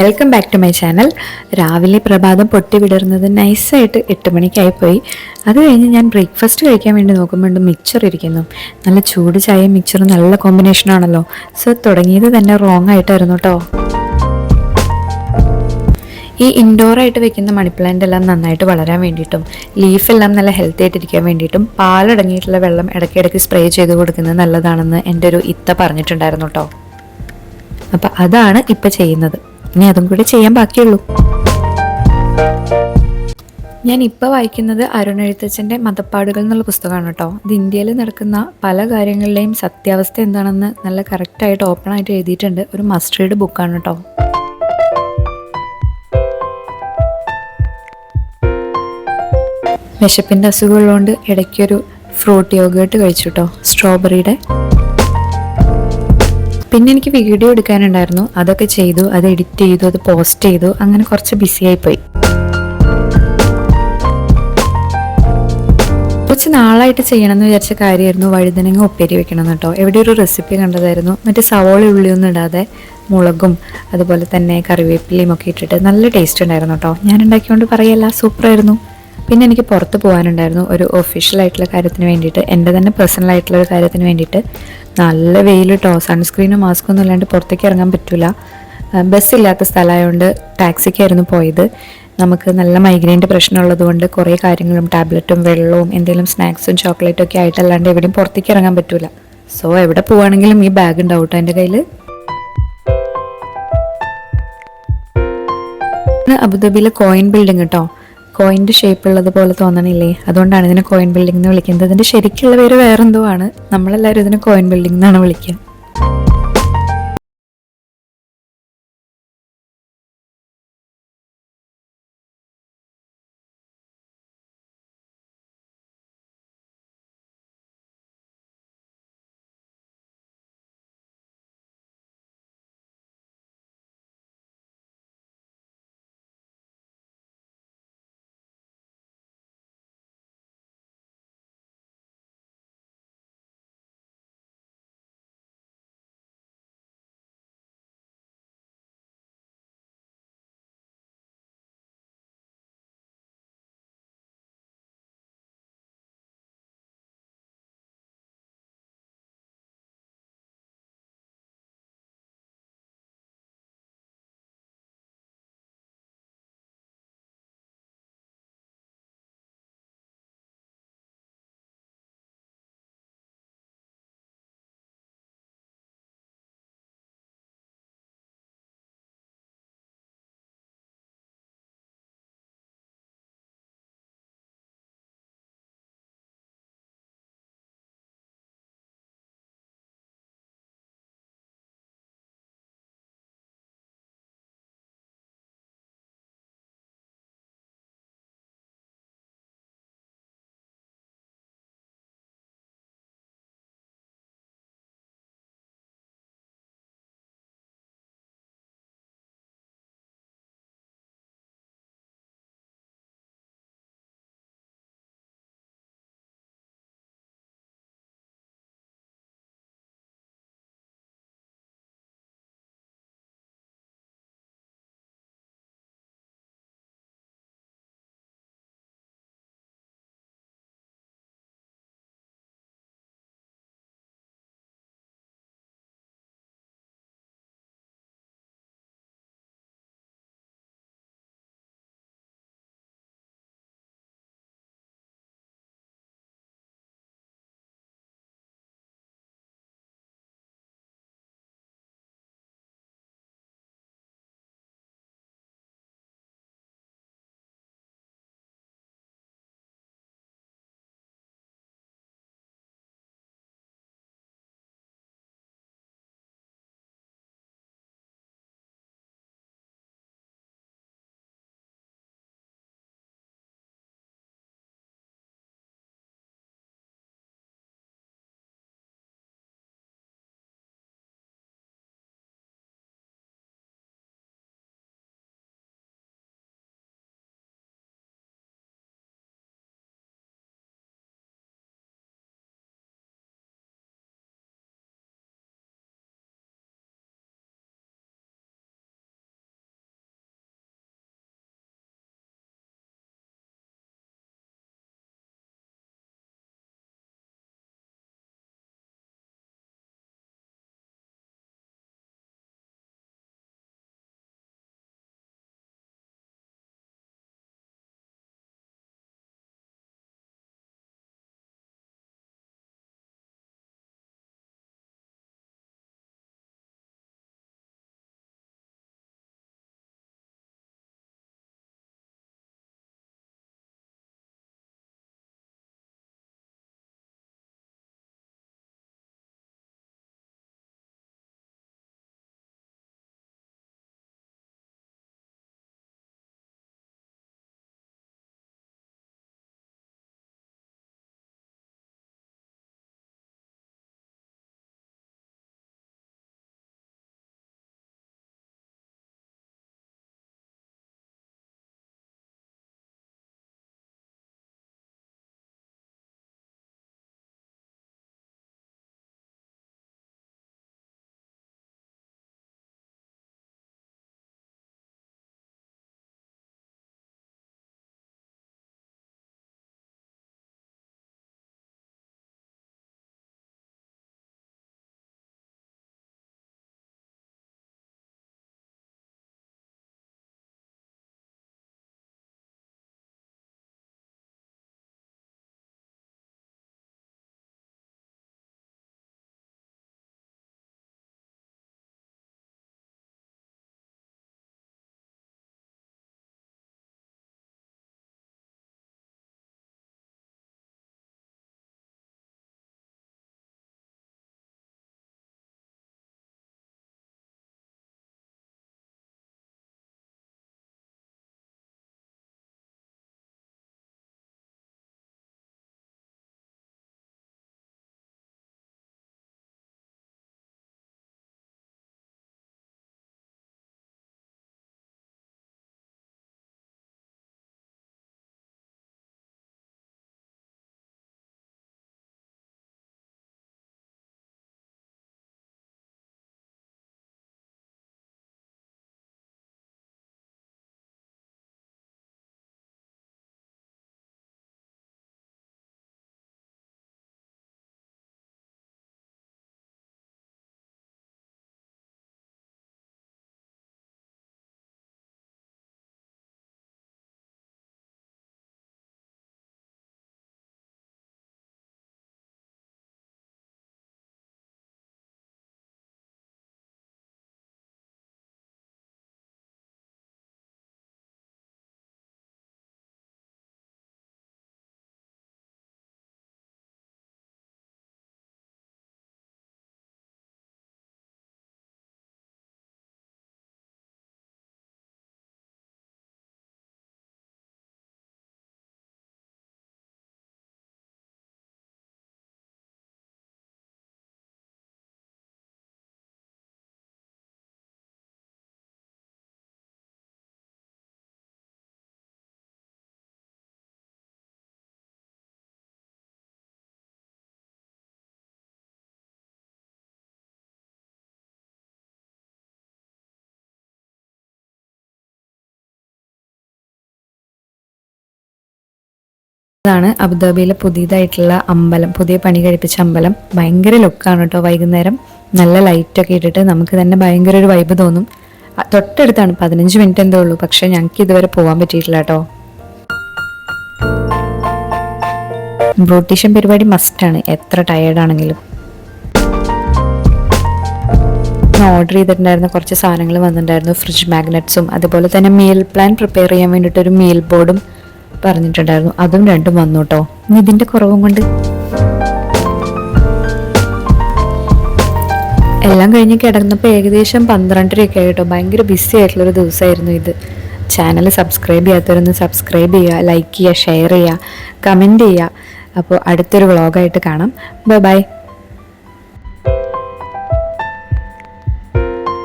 Welcome back to my channel രാവിലെ പ്രഭാതം പൊട്ടി വിടർന്നത് നൈസായിട്ട് എട്ട് മണിക്കായി പോയി. അത് കഴിഞ്ഞ് ഞാൻ ബ്രേക്ക്ഫാസ്റ്റ് കഴിക്കാൻ വേണ്ടി നോക്കുമ്പോൾ മിക്സർ ഇരിക്കുന്നു. നല്ല ചൂട് ചായ മിക്സറും നല്ല കോമ്പിനേഷൻ ആണല്ലോ. സോ തുടങ്ങിയത് തന്നെ റോങ് ആയിട്ടായിരുന്നു കേട്ടോ ഈ ഇൻഡോറായിട്ട് വെക്കുന്ന മണി പ്ലാന്റ് എല്ലാം നന്നായിട്ട് വളരാൻ വേണ്ടിയിട്ടും ലീഫെല്ലാം നല്ല ഹെൽത്തി ആയിട്ടിരിക്കാൻ വേണ്ടിയിട്ടും പാലടങ്ങിയിട്ടുള്ള വെള്ളം ഇടയ്ക്കിടയ്ക്ക് സ്പ്രേ ചെയ്ത് കൊടുക്കുന്നത് നല്ലതാണെന്ന് എന്റെ ഒരു ഇത്ത പറഞ്ഞിട്ടുണ്ടായിരുന്നു കേട്ടോ അപ്പം അതാണ് ഇപ്പം ചെയ്യുന്നത്. ഇനി അതും കൂടി ചെയ്യാൻ ബാക്കിയുള്ളൂ. ഞാൻ ഇപ്പോൾ വായിക്കുന്നത് അരുൺ എഴുത്തച്ഛന്റെ മതപ്പാടുകൾ എന്നുള്ള പുസ്തകമാണ് കേട്ടോ. ഇത് ഇന്ത്യയിൽ നടക്കുന്ന പല കാര്യങ്ങളുടെയും സത്യാവസ്ഥ എന്താണെന്ന് നല്ല കറക്റ്റായിട്ട് ഓപ്പണായിട്ട് എഴുതിയിട്ടുണ്ട്. ഒരു മസ്റ്റ് റീഡ് ബുക്കാണ് കേട്ടോ. വിശപ്പിന്റെ അസുഖമുള്ളതുകൊണ്ട് ഇടയ്ക്കൊരു ഫ്രൂട്ട് യോഗേട്ട് കഴിച്ചു കേട്ടോ. സ്ട്രോബെറിയുടെ പിന്നെ എനിക്ക് വീഡിയോ എടുക്കാനുണ്ടായിരുന്നു. അതൊക്കെ ചെയ്തു അത് എഡിറ്റ് ചെയ്തു അത് പോസ്റ്റ് ചെയ്തു. അങ്ങനെ കുറച്ച് ബിസി ആയിപ്പോയി. കുറച്ച് നാളായിട്ട് ചെയ്യണമെന്ന് വിചാരിച്ച കാര്യമായിരുന്നു വഴുതനങ്ങ ഉപ്പേരി വെക്കണം കേട്ടോ. എവിടെ ഒരു റെസിപ്പി കണ്ടതായിരുന്നു. മറ്റേ സവോള ഉള്ളിയൊന്നും ഇടാതെ മുളകും അതുപോലെ തന്നെ കറിവേപ്പിലയും ഒക്കെ ഇട്ടിട്ട് നല്ല ടേസ്റ്റ് ഉണ്ടായിരുന്നു കേട്ടോ. ഞാൻ ഉണ്ടാക്കിയോണ്ട് പറയല്ല സൂപ്പറായിരുന്നു. പിന്നെ എനിക്ക് പുറത്ത് പോകാനുണ്ടായിരുന്നു. ഒരു ഒഫീഷ്യൽ ആയിട്ടുള്ള കാര്യത്തിന് വേണ്ടിയിട്ട് എന്റെ തന്നെ പേഴ്സണൽ ആയിട്ടുള്ള ഒരു കാര്യത്തിന് വേണ്ടിയിട്ട്. നല്ല വെയിൽ കേട്ടോ സൺസ്ക്രീനും മാസ്കും ഒന്നും ഇല്ലാണ്ട് പുറത്തേക്ക് ഇറങ്ങാൻ പറ്റില്ല ബസ് ഇല്ലാത്ത സ്ഥലമായതുകൊണ്ട് ടാക്സിക്കായിരുന്നു പോയത്. നമുക്ക് നല്ല മൈഗ്രെയിന്റെ പ്രശ്നമുള്ളത് കൊണ്ട് കുറേ കാര്യങ്ങളും ടാബ്ലറ്റും വെള്ളവും എന്തെങ്കിലും സ്നാക്സും ചോക്ലേറ്റും ഒക്കെ ആയിട്ടല്ലാണ്ട് എവിടെയും പുറത്തേക്ക് ഇറങ്ങാൻ പറ്റില്ല സോ എവിടെ പോവാണെങ്കിലും ഈ ബാഗ് ഉണ്ടാവും കേട്ടോ എന്റെ കയ്യിൽ അബുദാബിയിലെ കോയിൻ ബിൽഡിംഗ് കേട്ടോ കോയിന്റെ ഷേപ്പ് ഉള്ളത് പോലെ തോന്നണില്ലേ? അതുകൊണ്ടാണ് ഇതിനെ കോയിൻ ബിൽഡിംഗ് എന്ന് വിളിക്കുന്നത്. ഇതിന്റെ ശരിക്കുള്ള പേര് വേറെന്തോ ആണ്. നമ്മളെല്ലാവരും ഇതിനെ കോയിൻ ബിൽഡിംഗ് എന്നാണ് വിളിക്കുക. ഇതാണ് അബുദാബിയിലെ പുതിയതായിട്ടുള്ള അമ്പലം. പുതിയ പണി കഴിപ്പിച്ച അമ്പലം. ഭയങ്കര ലുക്കാണ് കേട്ടോ. വൈകുന്നേരം നല്ല ലൈറ്റൊക്കെ ഇട്ടിട്ട് നമുക്ക് തന്നെ ഭയങ്കര ഒരു വൈബ് തോന്നും. തൊട്ടടുത്താണ്. പതിനഞ്ച് മിനിറ്റ് എന്തേ ഉള്ളൂ. പക്ഷെ ഞങ്ങൾക്ക് ഇതുവരെ പോകാൻ പറ്റിയിട്ടില്ല കേട്ടോ. ബ്യൂട്ടീഷ്യൻ പരിപാടി മസ്റ്റാണ് എത്ര ടയേർഡാണെങ്കിലും ഓർഡർ ചെയ്തിട്ടുണ്ടായിരുന്ന കുറച്ച് സാധനങ്ങൾ വന്നിട്ടുണ്ടായിരുന്നു. ഫ്രിഡ്ജ് മാഗ്നറ്റ്സും അതുപോലെ തന്നെ മീൽ പ്ലാൻ പ്രിപ്പയർ ചെയ്യാൻ വേണ്ടിയിട്ട് ഒരു മീൽ ബോർഡും പറഞ്ഞിട്ടുണ്ടായിരുന്നു. അതും രണ്ടും വന്നു കേട്ടോ ഇതിന്റെ കുറവും കൊണ്ട്. എല്ലാം കഴിഞ്ഞ് കിടന്നപ്പോൾ ഏകദേശം പന്ത്രണ്ടരയൊക്കെ ആയിട്ടോ ഭയങ്കര ബിസി ആയിട്ടുള്ളൊരു ദിവസമായിരുന്നു ഇത്. ചാനൽ സബ്സ്ക്രൈബ് ചെയ്യാത്തവരൊന്ന് സബ്സ്ക്രൈബ് ചെയ്യുക ലൈക്ക് ചെയ്യുക ഷെയർ ചെയ്യുക കമന്റ് ചെയ്യുക. അപ്പോൾ അടുത്തൊരു വ്ളോഗായിട്ട് കാണാം. Bye bye